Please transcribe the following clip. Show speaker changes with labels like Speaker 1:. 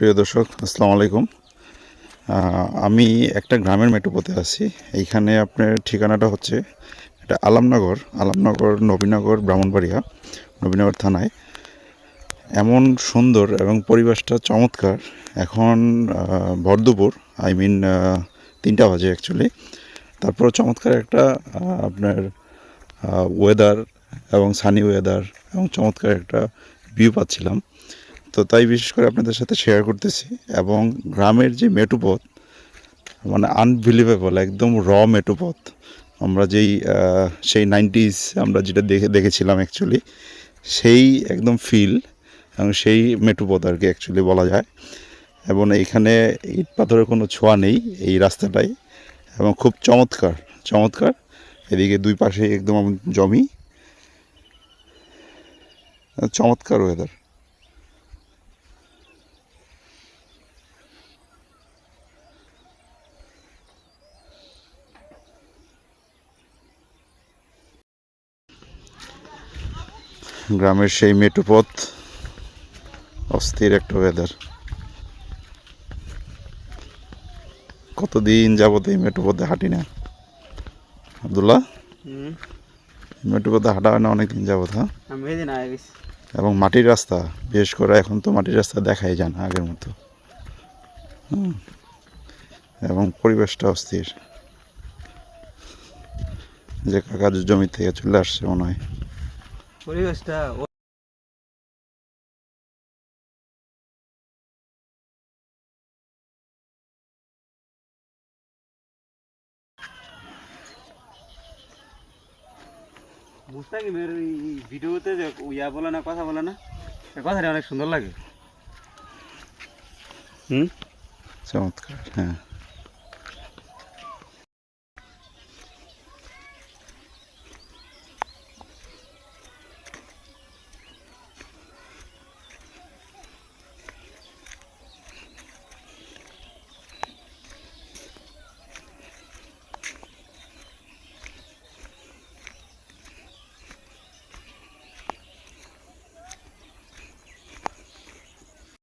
Speaker 1: প্রিয় দর্শক, আসসালামু আলাইকুম। আমি একটা গ্রামের মেট্রোপথে আছি। এইখানে আপনার ঠিকানাটা হচ্ছে এটা আলামনগর আলামনগর, নবীনগর, ব্রাহ্মণবাড়িয়া, নবীনগর থানায়। এমন সুন্দর এবং পরিবেশটা চমৎকার। এখন ভরদুপুর, আই মিন তিনটা বাজে অ্যাকচুয়ালি তারপর চমৎকার একটা আপনার ওয়েদার এবং সানি ওয়েদার এবং চমৎকার একটা ভিউ পাচ্ছিলাম। তো তাই বিশেষ করে আপনাদের সাথে শেয়ার করতেছি এবং গ্রামের যে মেটুপথ মানে আনবিলিভেবল একদম র মেটুপথ। আমরা যেই সেই নাইনটিস আমরা যেটা দেখে, দেখেছিলাম অ্যাকচুয়ালি সেই একদম ফিল এবং সেই মেটুপথ আর কি অ্যাকচুয়ালি বলা যায়। এবং এইখানে ইট পাথরের কোনো ছোঁয়া নেই এই রাস্তাটাই এবং খুব চমৎকার চমৎকার। এদিকে দুই পাশে একদম জমি। চমৎকার ওয়েদার গ্রামের সেই মেটুপথ অস্থির একটা ওয়েদার কতদিন যাবত এই মেটুপথে হাঁটি না? আবদুল্লাহ? মেটুপথে হাঁটা হয় না অনেকদিন যাবত হ্যাঁ? এবং মাটির রাস্তা বিশেষ করে এখন তো মাটির রাস্তা দেখাই যায় না আগের মতো। হুম। এবং পরিবেশটা অস্থির। যে কাকা জমি থেকে চলে আসছে মনে হয়।
Speaker 2: পরিবেশটা ও- মুস্তাকিম এর এই ভিডিওতে যে ইয়া বলে না কথা বলে না সে কথাটা অনেক সুন্দর লাগে। হুম?
Speaker 1: চমৎকার হ্যাঁ।